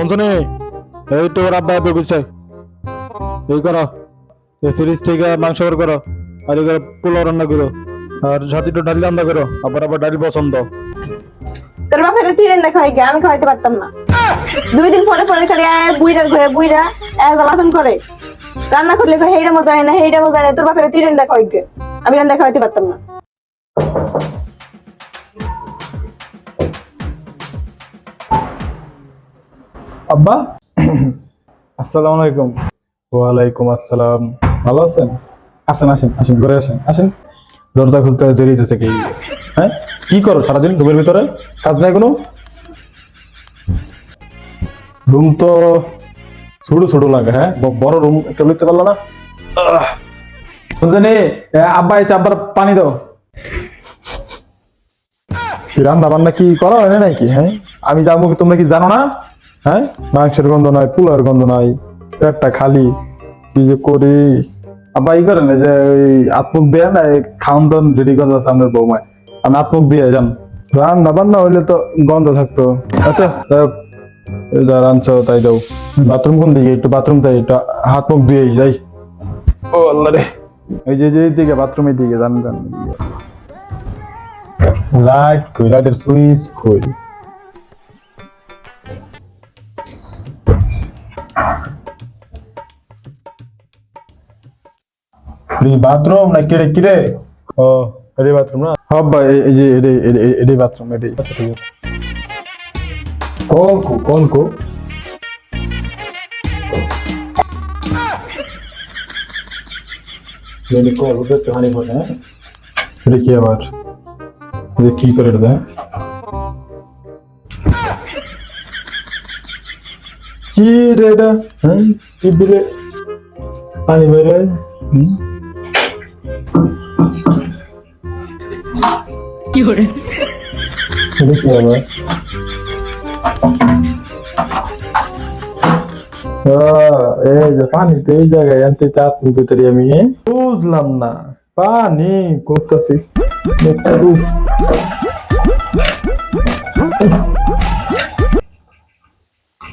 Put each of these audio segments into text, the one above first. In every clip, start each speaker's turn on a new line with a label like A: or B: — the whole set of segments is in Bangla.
A: অঞ্জনে, এই তো ওর আব্বা বুঝছে এই করো, এই ফ্রিজ থেকে মাংস বের করো, আর এই পোলাও রান্না করো, আর ডালি রান্না করো, আবার আবার ডালি পছন্দ।
B: তোর বাপের তুই রান্না গে আমি খাওয়াইতে পারতাম না। দুই দিন পরে পরে খালি আয় বুইরার ঘরে বুইরা জ্বালাতন করে। রান্না করলে হেইটা মজা হয় না, হেইটা মজা হয় না, তোর বাপের তুই রান্না গে আমি রান্না খাওয়াইতে পারতাম না।
A: আব্বা আসসালামু আলাইকুম। ওয়ালাইকুম আসসালাম। ভালো আছেন? আসেন আসেন আসেন ঘরে আসেন আসেন। দরজা খুলতে দেরি কি? হ্যাঁ? কি করো সারাদিন রুমের ভিতরে? কাজ নাই কোনো? রুম তো ছোট ছোট লাগে হ্যাঁ? বড় রুম একটা লিখতে পারল না! বুঝলেন আব্বা এসে আব্বার পানি দাও। রান্না বান্না কি করো নাকি হ্যাঁ? আমি যাব তোমরা কি জানো না? হ্যাঁ? মাংসের গন্ধ নাই পোলার গন্ধ নাই, পেটটা খালি। কি যে করি? আবার ই করেন এই যে ওই আত্মুখ দিয়ে না, এই খাওয়ান দাওয়ান রেডি করে আছে আপনার বৌমায়, আমি আত্মুখ দিয়ে যান রান্না বান্না হইলে তো গন্ধ থাকতো। আচ্ছা যা রাঁধছো তাই দাও। বাথরুম কোন দিকে? একটু বাথরুম তাই একটু হাত মুখ দিয়ে যাই। ও আল্লাহ রে। যে যে দিকে বাথরুমের দিকে জান জান লাইট কই? লাইটের সুইচ কই? বাথরুম না কিরে কিরে? ও এডি বাথরুম না? হব্বা এই যে এডি এডি বাথরুম আচ্ছা কোন কো কোন কো? যদি কল ওদের তো হানি হ্যাঁ? কি আবার। এটা কি করে দেয়। কি রে এটা? হ্যাঁ? কি দিলে? পানি বেরোয় হুম? কি এই যে পানি তো এই জায়গায় আনতে চাপ ভিতরে আমি? বুঝলাম না। পানি করতেছি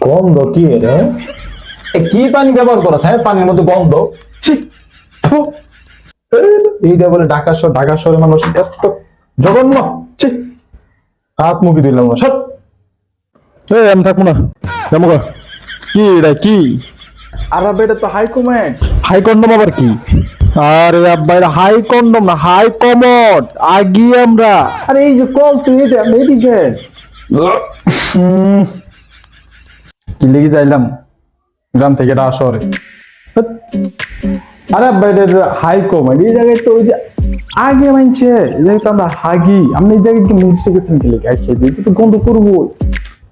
A: গন্ধ কি রে এ? কি পানি ব্যবহার করছ হ্যাঁ পানির মধ্যে গন্ধ? ছি এইটা বলে ঢাকা শহর ঢাকা শহরে মানুষ এত জঘন্য। হাত মুখে দিলাম না সব এই আমি থাকব না। গা। কি এটা কি?
C: আর আবে এটা তো হাই কমান্ড
A: হাই কন্ডম আবার কি? আরে আব্বা এটা হাই কন্ডম না হাই কমোড আগি আমরা।
C: আরে এই যে কল তুই এটা এদিকে
A: কি লেগে যাইলাম? গ্রাম থেকে এটা শহরে।
C: আরে আব্বা এটা হাই কমান্ড এই জায়গায় তো ওই যে আগে মানছে এই জায়গায় তো আমরা হাগি আপনি এই জায়গায় কি মুখ শিখেছেন কি লেগে আইছে দিয়ে তো গন্ধ করব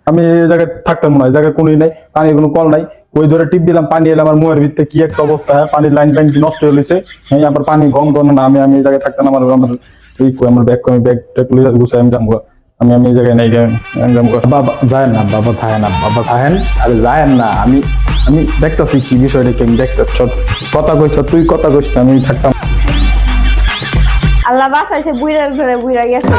A: আমি এই জায়গায় থাকতাম না, এই জায়গায় কোনোই নাই, পানির কোনো কল নাই। ওই ধরে টিপ দিলাম, পানি এলে আমার মুখের ভিতরে কি একটা অবস্থা হ্যাঁ? পানির লাইন টাইন নষ্ট হয়ে গেছে হ্যাঁ? আবার পানি গম না আমি আমি এই জায়গায় থাকতাম আমার আমার এই আমার ব্যাগ আমি ব্যাগ ট্যাগ গুছাই, আমি যাব আমি আমি এই জায়গায় নাই, আমি যাব
C: বাবা যায় না, বাবা থাকে না, বাবা থাকেন আরে যায় না, আমি
A: আমি দেখতেছি কি বিষয়টা কি, আমি দেখতেছি কথা কইছ, তুই কথা কইছ, আমি থাকতাম।
B: আল্লাহ বাসাইছে বুইরার ঘরে বুইরা গেছে।